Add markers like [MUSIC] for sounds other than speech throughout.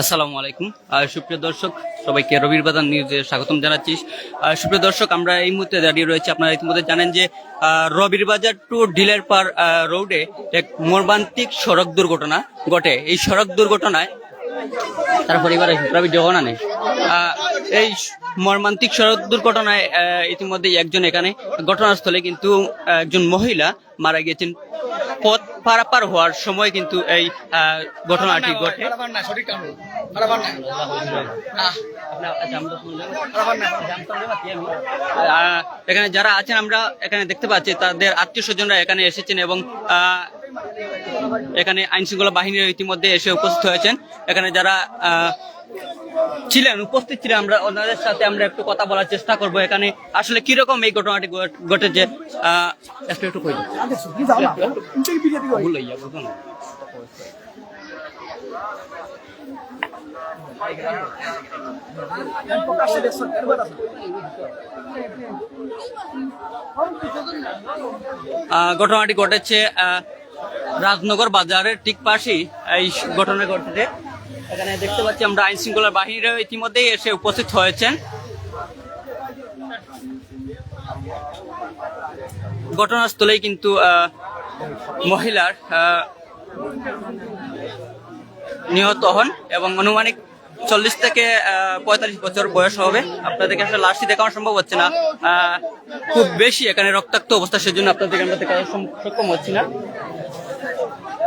আসসালামু আলাইকুম। সুপ্রিয় দর্শক, সবাইকে রবির বাজার নিউজে স্বাগতম জানাচ্ছি। সুপ্রিয় দর্শক, আমরা এই মুহূর্তে দাঁড়িয়ে রয়েছি। আপনারা ইতিমধ্যে জানেন যে রবির বাজার টু ডিলের পার রোডে এক মর্মান্তিক সড়ক দুর্ঘটনা ঘটে। এই সড়ক দুর্ঘটনায় তার পরিবারে রবি জগনা নেই এই মর্মান্তিক সড়ক দুর্ঘটনায় ইতিমধ্যে একজন এখানে ঘটনাস্থলে কিন্তু একজন মহিলা মারা গিয়েছেন। পথ পারাপার হওয়ার সময় কিন্তু এই আহ, ঘটনাটি ঘটে। আহ, এখানে যারা আছেন আমরা এখানে দেখতে পাচ্ছি তাদের আত্মীয় স্বজনরা এখানে এসেছেন এবং আহ, এখানে আইন শৃঙ্খলা বাহিনীর ইতিমধ্যে এসে উপস্থিত হয়েছেন। এখানে যারা ছিলেন, উপস্থিত ছিলেন, আমরা ওনাদের সাথে আমরা একটু কথা বলার চেষ্টা করব। এখানে আসলে কীরকম এই ঘটনাটি ঘট- ঘটেছে একটু কই ঘটনাটি ঘটেছে রাজনগর বাজারের ঠিক পাশেই এই ঘটনা ঘটেছে এখানে দেখতে পাচ্ছি আমরা আইন শৃঙ্খলা বাহিনীরা ইতিমধ্যেই এসে উপস্থিত হয়েছেন। ঘটনাস্থলেই কিন্তু মহিলার নিহত হন এবং আনুমানিক চল্লিশ থেকে পঁয়তাল্লিশ বছর বয়স হবে। আপনাদেরকে আসলে লাশটি দেখানো সম্ভব হচ্ছে না। খুব বেশি এখানে রক্তাক্ত অবস্থা, সেজন্য আপনাদেরকে আমরা দেখানো সক্ষম হচ্ছি না।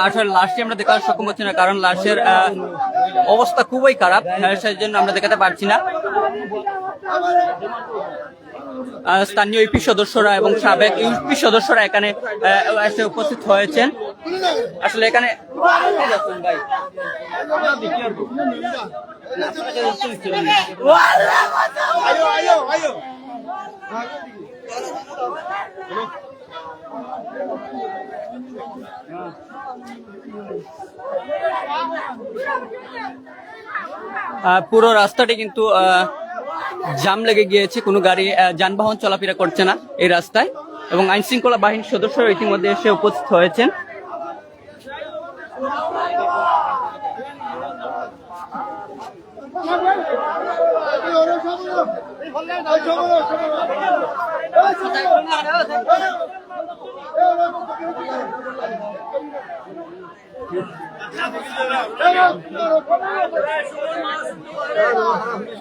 আসলে লাশটি আমরা দেখার সক্ষম হচ্ছি না কারণ লাশের অবস্থা খুবই খারাপ আহ, সেই জন্য আমরা দেখাতে পারছি না। স্থানীয় ইউপি সদস্যরা এবং সাবেক ইউপি সদস্যরা এখানে এসে উপস্থিত হয়েছেন। আসলে এখানে আহ, পুরো রাস্তাটি কিন্তু জাম লেগে গিয়েছে। কোনো গাড়ি যানবাহন চলাফেরা করছে না এই রাস্তায়। এবং আইন শৃঙ্খলা বাহিনীর সদস্যরা ইতিমধ্যে এসে উপস্থিত হয়েছেন।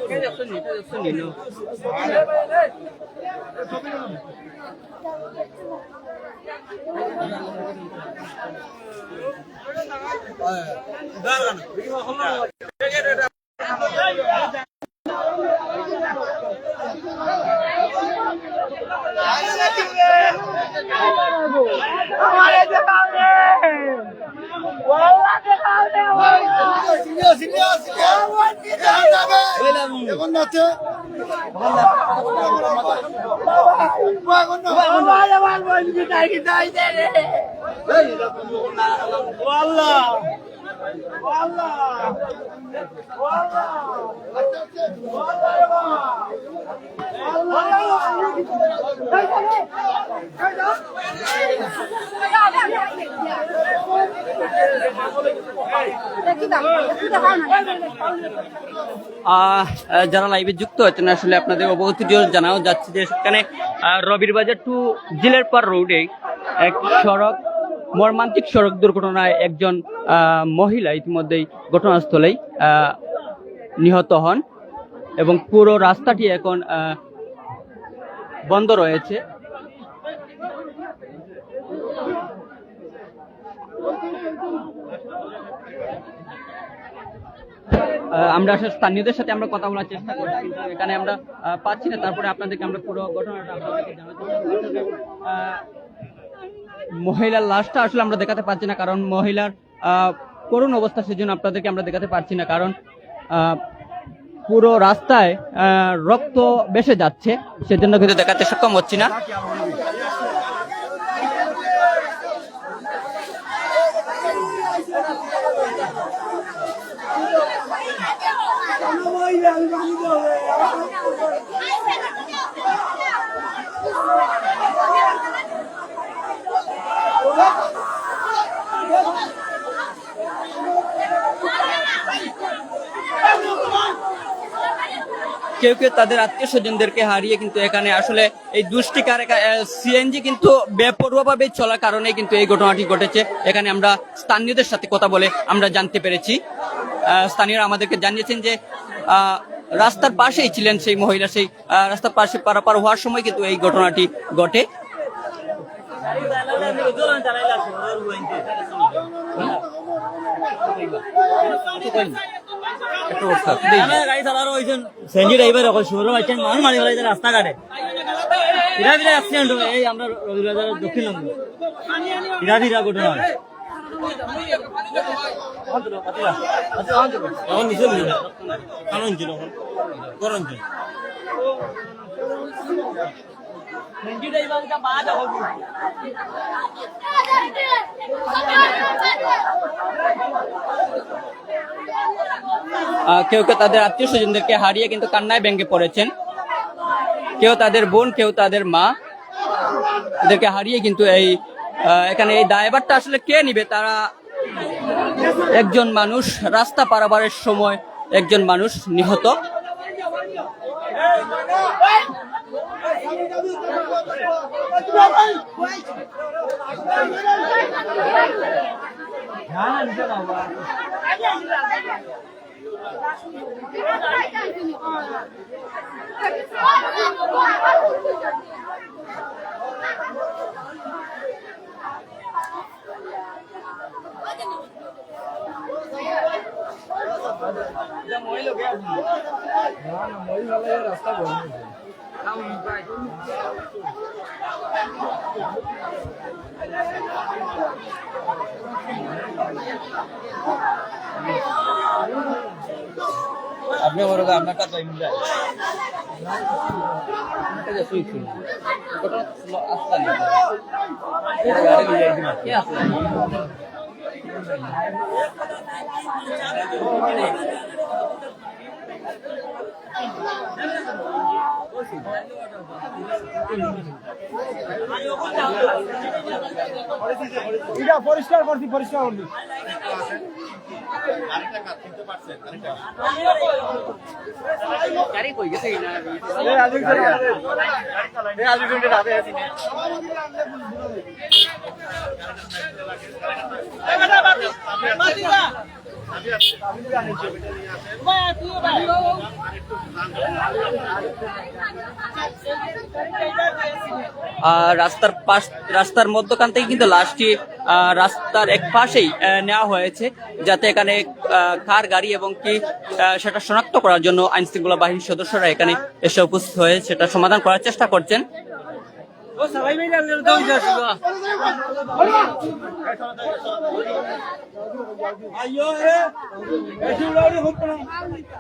这个是你，这个是你的。哎，来来来，别跑，别跑，别跑。আহ, যারা লাইভে যুক্ত হচ্ছেন আসলে আপনাদের অবগতি জানাও যাচ্ছে যে সেখানে রবির বাজার টু জিলের পার রোডে এক সড়ক মর্মান্তিক সড়ক দুর্ঘটনায় একজন মহিলা ইতিমধ্যেই ঘটনাস্থলেই নিহত হন এবং পুরো রাস্তাটি এখন বন্ধ রয়েছে। আমরা আসলে স্থানীয়দের সাথে আমরা কথা বলার চেষ্টা করছি, কিন্তু এখানে আমরা পাচ্ছি না। তারপরে আপনাদেরকে আমরা পুরো ঘটনাটা আপনাদেরকে মহিলার লাশটা আসলে আমরা দেখাতে পারছি না, কারণ মহিলার করুণ অবস্থা সেজন্য আপনাদেরকে আমরা দেখাতে পারছি না, কারণ পুরো রাস্তায় রক্ত বেসে যাচ্ছে, সেজন্য কিন্তু দেখাতে সক্ষম হচ্ছি না। কেউ কেউ তাদের আত্মীয় স্বজনদেরকে হারিয়ে কিন্তু এখানে আসলে এই দুষ্টিকার সিএনজি কিন্তু বেপরোয়াভাবে চলার কারণে কিন্তু এই ঘটনাটি ঘটেছে। এখানে আমরা স্থানীয়দের সাথে কথা বলে আমরা জানতে পেরেছি। স্থানীয়রা আমাদেরকে জানিয়েছেন যে রাস্তার পাশেই ছিলেন সেই মহিলা, সেই রাস্তার পাশে পারাপার হওয়ার সময় কিন্তু এই ঘটনাটি ঘটে। একটু কথা হয়েছেন সেঞ্জি ড্রাইভার এখন শুরু হয়েছেন মানুষ মারি ফেলাইছে রাস্তাঘাটে। ধীরা ধীরে অ্যাক্সিডেন্ট এই আমরা রবিবাজারের দক্ষিণ লন্ডন ধীরা ধীরা ঘটনা হয়। এখন নিচে নিয়ে কারণ ছিল এখন গরম ছিল আহ, কেউ কেউ তাদের আত্মীয় স্বজনদেরকে হারিয়ে কিন্তু কান্নায় ভেঙে পড়েছেন। কেউ তাদের বোন, কেউ তাদের মা। এদেরকে হারিয়ে কিন্তু এই এখানে এই দায়ভারটা আসলে কে নিবে? তারা একজন মানুষ, রাস্তা পারাবারের সময় একজন মানুষ নিহত। 给他说我们一 আপনি বড় আপনার কাছে করছি এই আজকে এই আজকে ঘণ্টা রাতে আছি আহ, রাস্তার পাশ, রাস্তার মধ্যখান থেকে কিন্তু লাশটি রাস্তার এক পাশেই নেওয়া হয়েছে, যাতে এখানে কার গাড়ি এবং কি সেটা শনাক্ত করার জন্য আইন শৃঙ্খলা বাহিনীর সদস্যরা এখানে এসে উপস্থিত হয়ে সেটা সমাধান করার চেষ্টা করছেন।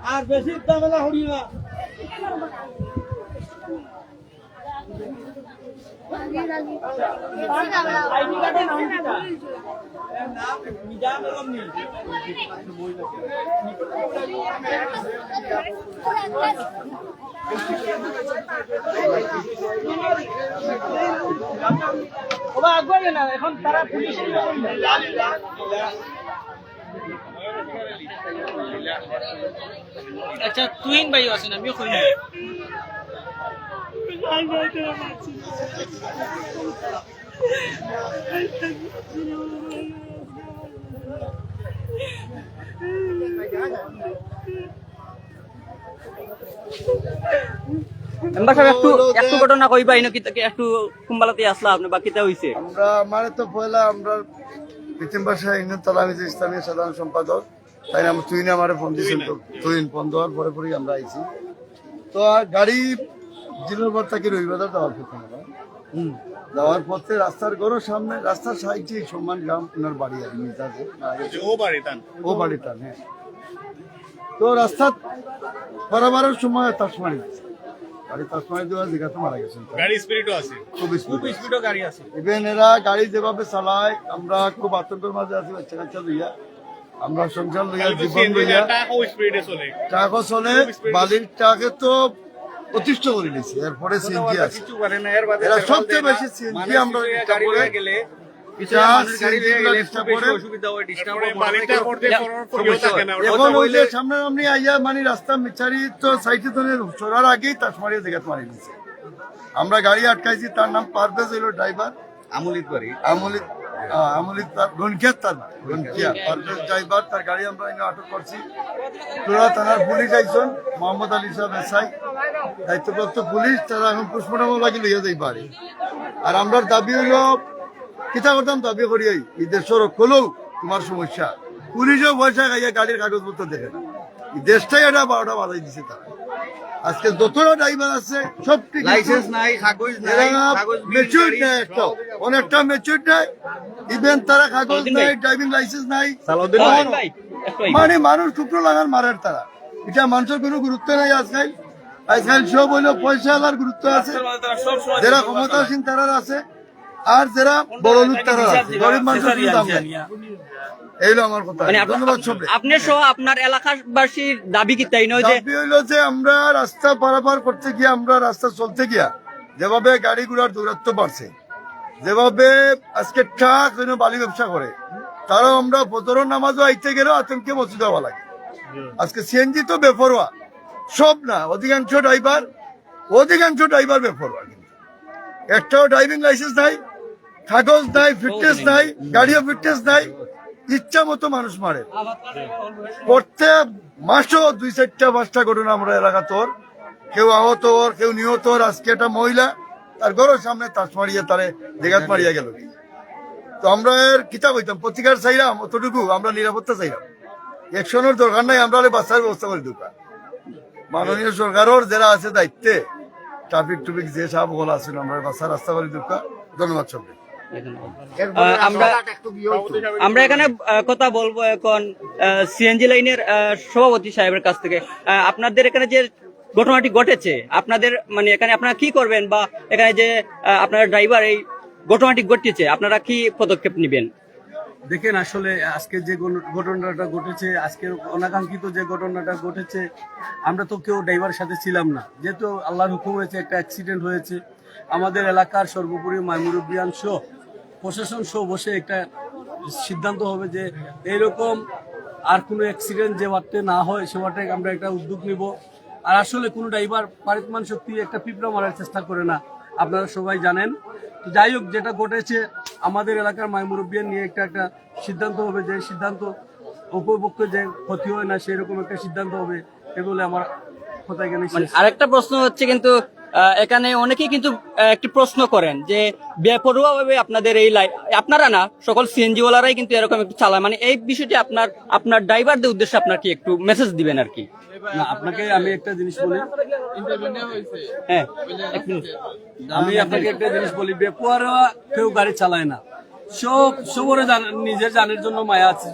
আর বেশি দামেলা হড়ি না। ওবা আগুয়াই না এখন তারা আচ্ছা তুইন ভাই আছেন আমিও কই [LAUGHS] মেম্বার সাহেব একটু একটু ঘটনা কইবা ইনো কি একটু কুম্বালাতে আসলা আপনি বাকিতে হইছে? আমরা মানে তো পয়লা আমরা পৃথিম বাসা ইউনিয়ন তলামিজ ইসলামী সাধারণ সম্পাদক তাই না তুই না আমার ফোন দিয়েছেন তো তুই ফোন দেওয়ার পরে পরেই আমরা আইছি। তো গাড়ি জিনোর পর থেকে রবিবাজার আমরা যাওয়ার পথে রাস্তার গরুর সামনে রাস্তার সাইডে সম্মান গ্রাম ওনার বাড়ি আর মির্জাতে ও বাড়ি তান। ও বাড়িটা হ্যাঁ। তো রাস্তা বরাবরের সময় তাসমানি। গাড়ি তাসমানি দেওয়া জায়গাতে মারা গেছেন। গাড়ি স্পিরিটও আছে। খুব স্পিডও গাড়ি আছে। ইভেন এরা গাড়ি যেভাবে চালায় আমরা খুব আতঙ্কের মাঝে আছি বাচ্চা কাচ্চা লইয়া। আমরা সংসার লইয়া জীবন লইয়া চলে। ট্রাকও চলে বালির ট্রাকে তো অতিষ্ঠ করে নিয়েছে এরপরে সিএনজি আছে। কিছু করে না। এর এরা সবচেয়ে বেশি মানুষ আমরা। গেলে হয় আইয়া মানে রাস্তা মিচারি তো সাইডে ধরে চড়ার আগেই তার মারিয়ে জায়গাতে মারি দিচ্ছে আমরা গাড়ি আটকাইছি তার নাম পারভেজ হইল ড্রাইভার। আমলিত বাড়ি। আমলিত আমলিত তার গনকিয়ার তার গনকিয়া পারভেজ ড্রাইভার তার গাড়ি আমরা আটক করছি। তোরা থানার পুলিশ আইসন মোহাম্মদ আলী সাহেব এসআই। দায়িত্বপ্রাপ্ত পুলিশ তারা এখন পুষ্পনাম লাগি লইয়া যাই পারে আর আমরা দাবি হইল কিতা করতাম দাবি করি এই দেশের রক্ষলেও তোমার সমস্যা। পুলিশও পয়সা খাইয়া গাড়ির কাগজপত্র দেখে না। দেশটাই এটা বারোটা বাজাই দিছে তারা। আজকে যতটা ড্রাইভার আছে সব ঠিক লাইসেন্স নাই কাগজ নাই মেচুর নেই একটা। অনেকটা মেচুর নেই ইভেন তারা কাগজ নাই ড্রাইভিং লাইসেন্স নাই। মানে মানুষ টুকরো লাগান মারার তারা। এটা মানুষের কোনো গুরুত্ব নাই আজকাল। আজকাল সব হইল পয়সা আলার গুরুত্ব আছে। যারা ক্ষমতাসীন তারা আছে। আর যারা বড় লোক তারা গরিব মানুষের দাম নাই এইলো আমার কথা। মানে ধন্যবাদ সব আপনি সহ আপনার এলাকাবাসীর দাবি কি তাই নয় যে দাবি হইল যে আমরা রাস্তা পারাপার করতে গিয়ে আমরা রাস্তা চলতে গিয়া যেভাবে গাড়ি ঘোড়ার দূরত্ব বাড়ছে যেভাবে আজকে ট্রাক যেন বালি ব্যবসা করে তারাও আমরা বদর নামাজও আইতে গেলেও আতঙ্কে বসে দেওয়া লাগে। আজকে সিএনজি তো বেফরোয়া সব না অধিকাংশ ড্রাইভার অধিকাংশ ড্রাইভার বেফরোয়া কিন্তু। একটাও ড্রাইভিং লাইসেন্স নাই কাগজ নাই ফিটনেস নাই। গাড়িও ফিটনেস নাই ইচ্ছা মতো মানুষ মারে। প্রত্যেক মাসও দুই চারটা পাঁচটা ঘটনা আমরা এলাকা তোর। কেউ আহত ওর কেউ নিহত ওর আজকে একটা মহিলা তার ঘরের সামনে তাস মারিয়ে তারে দেগাত মারিয়া গেল। তো আমরা এর কিতা হইতাম প্রতিকার চাইলাম অতটুকু আমরা নিরাপত্তা চাইলাম একশনের দরকার নাই আমরা হলে বাচ্চার ব্যবস্থা করে ঢুকা মাননীয় সরকারের যারা আছে দায়িত্বে ট্রাফিক টুফিক যে সব বলা আছেন আমরা বাচ্চা রাস্তা করে ঢুকা ধন্যবাদ সবাই আমরা আমরা এখানে কথা বলব এখন সিএনজি লাইনের সভাপতি সাহেবের কাছ থেকে। আপনাদের এখানে যে ঘটনাটি ঘটেছে আপনাদের মানে এখানে আপনারা কি করবেন বা এখানে যে আপনার ড্রাইভার এই ঘটনাটি ঘটেছে আপনারা কি পদক্ষেপ নেবেন? দেখেন আসলে আজকে যে ঘটনাটা ঘটেছে আজকের অনাকাঙ্ক্ষিত যে ঘটনাটা ঘটেছে আমরা তো কেউ ড্রাইভারের সাথে ছিলাম না। যেহেতু আল্লাহর হুকুম হয়েছে একটা অ্যাক্সিডেন্ট হয়েছে আমাদের এলাকার সর্বোপরি মাইমুরুবিয়ান শো প্রশাসন শো বসে একটা সিদ্ধান্ত হবে যে এইরকম আর কোনো অ্যাক্সিডেন্ট যে বাড়তে না হয় সে বাটে আমরা একটা উদ্যোগ নিব। আর আসলে কোনো ড্রাইভার পারিতমান শক্তি একটা পিঁপড়া মারার চেষ্টা করে না আপনারা সবাই জানেন। তো যাই হোক যেটা ঘটেছে আমাদের এলাকার মাইমুরব্বিয়ান নিয়ে একটা একটা সিদ্ধান্ত হবে যে সিদ্ধান্ত উপভোক্ত যে ক্ষতি হয় না সেই রকম একটা সিদ্ধান্ত হবে এগুলো আমার কথা এখানে মানে আরেকটা প্রশ্ন হচ্ছে কিন্তু এখানে অনেকেই কিন্তু একটি প্রশ্ন করেন যে বেপরোয়া ভাবে আপনাদের এই লাই আপনারা না সকল সিএনজি ওয়ালারাই কিন্তু এরকম একটু চালায়। মানে এই বিষয়টি আপনার আপনার ড্রাইভারদের উদ্দেশ্যে আপনার কি একটু মেসেজ দিবেন আর কি? না আপনাকে আমি একটা জিনিস বলি। হ্যাঁ। আমি আপনাকে একটা জিনিস বলি বেপরোয়া কেউ গাড়ি চালায় না। সব সবরে নিজের জানের জন্য মায়া আছে।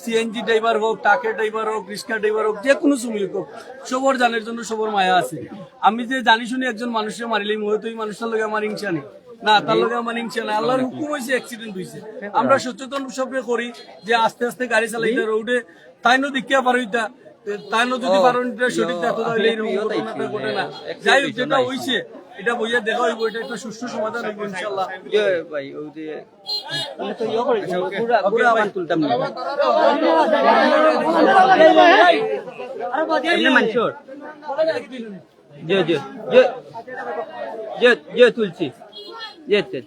সিএনজি ড্রাইভার হোক ট্রাকের ড্রাইভার হোক রিক্সা ড্রাইভার হোক যে কোনো শ্রমিক হোক সবর জানের জন্য সবর মায়া আছে। আমি যে জানি শুনি একজন মানুষের মারিলেই মনে তো এই মানুষটার লগে আমার হিংসা নেই। না তার লগে আমার হিংসা নেই। আল্লাহর হুকুম হয়েছে অ্যাক্সিডেন্ট হয়েছে আমরা সচেতন সবে করি যে আস্তে আস্তে গাড়ি চালাইতে রোডে তাই ন দেখিয়া পারইতা তাই ন যদি পারো সঠিক দেখো তাহলে এরকম ঘটনাটা ঘটে না। যাই হোক যেটা হয়েছে এটা বইয়া দেখা হইব এটা একটা সুষ্ঠু সমাধান হইব ইনশাল্লাহ যে ভাই ওই যে আমি তো ইয়ে করেছি, পুরা- পুরা আবার তুলতাম না। এমনি মানুষের? যে যে যে যে যে তুলছি। যে যে।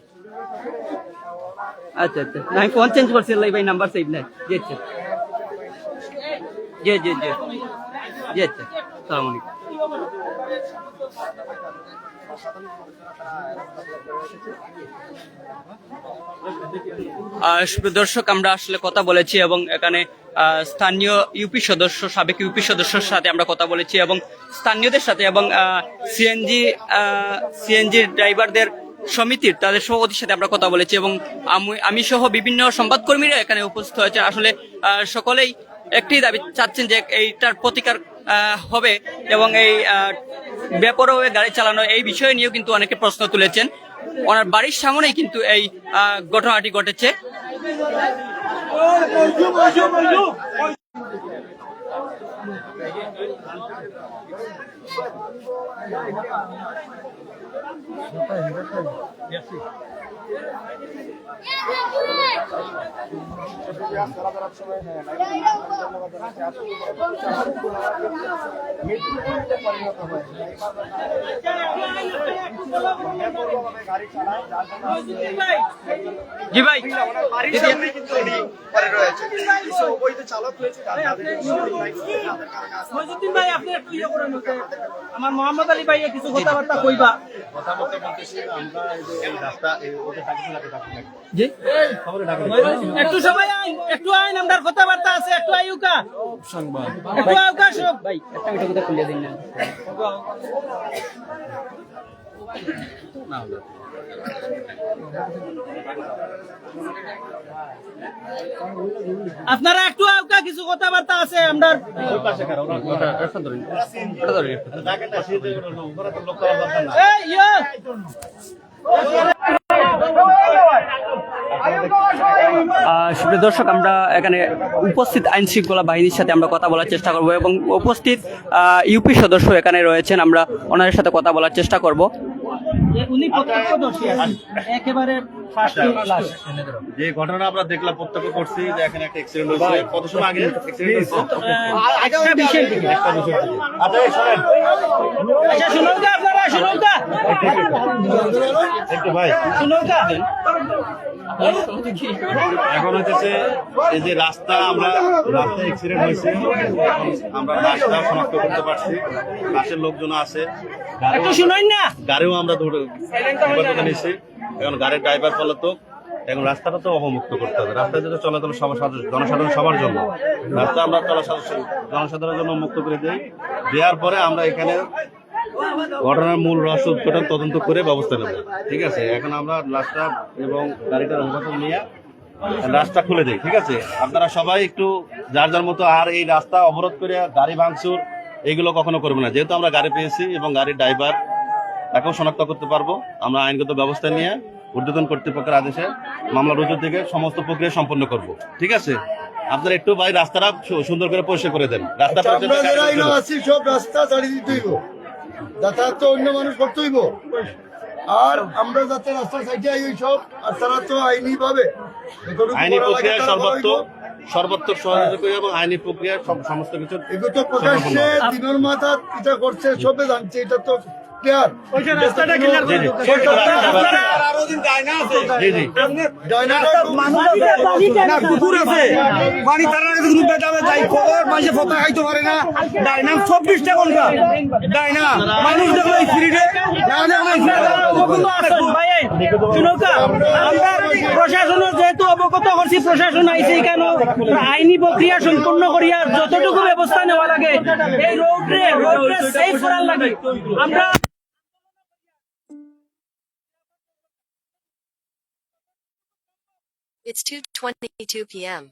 আচ্ছা আচ্ছা। না, আমি ফোন চেঞ্জ করছি লাই ভাই নাম্বার সেভ নাই যে যে। যে যে যে। যে আচ্ছা সালাম আলাইকুম। দর্শক, আমরা আসলে কথা বলেছি এবং এখানে স্থানীয় ইউপি সদস্য, সাবেক ইউপি সদস্যর সাথে আমরা কথা বলেছি এবং স্থানীয়দের সাথে এবং সিএনজি সিএনজি ড্রাইভারদের সমিতির, তাদের সভাপতির সাথে আমরা কথা বলেছি এবং আমি- আমি সহ বিভিন্ন সংবাদকর্মীরা এখানে উপস্থিত হয়েছে আসলে সকলেই একটি দাবি চাচ্ছেন যে এইটার প্রতিকার হবে এবং এই বেপরোয়া গাড়ি চালানো এই বিষয় নিয়েও কিন্তু অনেকে প্রশ্ন তুলেছেন। ওনার বাড়ির সামনেই কিন্তু এই ঘটনাটি ঘটেছে। জি ভাই। মহিজুদ্দিন ভাই আপনি একটু ইয়ে করেন আমার মোহাম্মদ আলী ভাই কিছু কথাবার্তা কইবা। জি একটু সবাই আইন একটু আইন আমরা কথাবার্তা আছে একটু আইউকা একটু আইউকা সব ভাই একটা মিটার কথা খুলে দিন না আপনারা একটু আইউকা কিছু কথাবার্তা আছে আমরা এই ইয়ে সুপ্রিয় দর্শক, আমরা এখানে উপস্থিত আইন শৃঙ্খলা বাহিনীর সাথে আমরা কথা বলার চেষ্টা করব এবং উপস্থিত ইউপি সদস্য এখানে রয়েছেন, আমরা ওনাদের সাথে কথা বলার চেষ্টা করব। উনি একেবারে যে ঘটনা আমরা দেখলাম প্রত্যক্ষ করছি যে এখানে একটা অ্যাক্সিডেন্ট হয়েছে। কত সময় আগে অ্যাক্সিডেন্ট হয়েছে। আচ্ছা শোনেন আচ্ছা শুনুন আপনারা শুনুন একটু ভাই। শুনুন এখন হচ্ছে এই যে রাস্তা আমরা রাস্তায় অ্যাক্সিডেন্ট হয়েছে। আমরা রাস্তা শনাক্ত করতে পারছি। পাশের লোকজন আছে। একটু শুনুন না। গাড়িও আমরা ধরে নিয়েছি। এখন গাড়ির ড্রাইভার পলাতক এখন রাস্তাটা তো অবমুক্ত করতে হবে। রাস্তায় যাতে চলাচল জনসাধারণ সবার জন্য। রাস্তা আমরা চলাচল জনসাধারণের জন্য মুক্ত করে দিই। দেওয়ার পরে আমরা এখানে ঘটনার মূল রহস্য উৎপাদন তদন্ত করে ব্যবস্থা নেব। ঠিক আছে? এখন আমরা রাস্তা এবং গাড়িটার হেফাজত নিয়ে রাস্তা খুলে দিই। ঠিক আছে? আপনারা সবাই একটু যার যার মতো আর এই রাস্তা অবরোধ করে গাড়ি ভাঙচুর এগুলো কখনো করবে না। যেহেতু আমরা গাড়ি পেয়েছি এবং গাড়ির ড্রাইভার তাকেও শনাক্ত করতে পারব। আমরা আইনগত ব্যবস্থা নিয়ে ঊর্ধ্বতন কর্তৃপক্ষের আদেশে মামলা রুজুর থেকে সমস্ত প্রক্রিয়া সম্পন্ন করব। ঠিক আছে? আপনারা একটু ভাই রাস্তাটা সুন্দর করে পরিষ্কার করে দেন। রাস্তা সব রাস্তা ছাড়িয়ে দিতে হইব। যাতায়াত তো অন্য মানুষ করতে হইব। আর আমরা যাতে রাস্তা সাইডে আই সব আর তারা তো আইনি যতটুকু আইনি প্রক্রিয়া তারা সর্বাত্ম সর্বাত্মক সহযোগিতা এবং আইনি প্রক্রিয়া সব- সমস্ত কিছু এগুলো তো প্রকাশ্যে দিনের মাথা এটা করছে সবে জানছে এটা তো ক্লিয়ার রাস্তাটা ক্লিয়ার জি, জি। জি জি। কুকুর আছে। বাড়ি তারা কোনো বেদাবে যাই খবর মাঝে ফটো খাইতে পারে না। ডাইনাম চব্বিশটা ঘণ্টা। ডাইনা। মানুষ দেখল এই ফ্রিডে প্রশাসনের যেহেতু অবগত করছি প্রশাসন আইসি কেন আইনি প্রক্রিয়া সম্পূর্ণ করিয়া যতটুকু ব্যবস্থা নেওয়া লাগে এই রোড রে রোড রে সেফ করার লাগে। আমরা It's 2:22 p.m.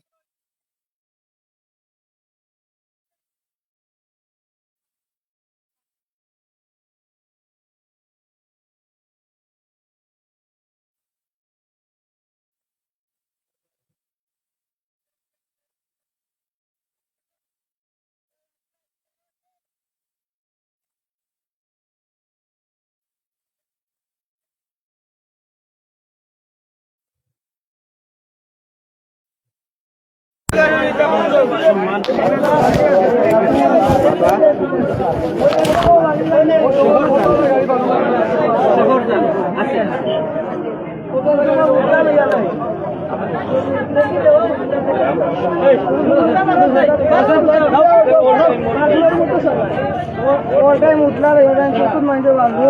ওটাই মুতলা রে ওটাই কত মাইন্ডে বাঁধবো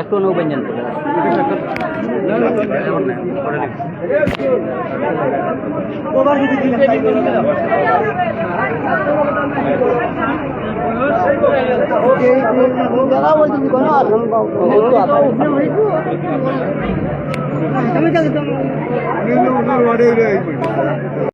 একটু নৌবাঞ্জন ওনার ওয়ার্ডে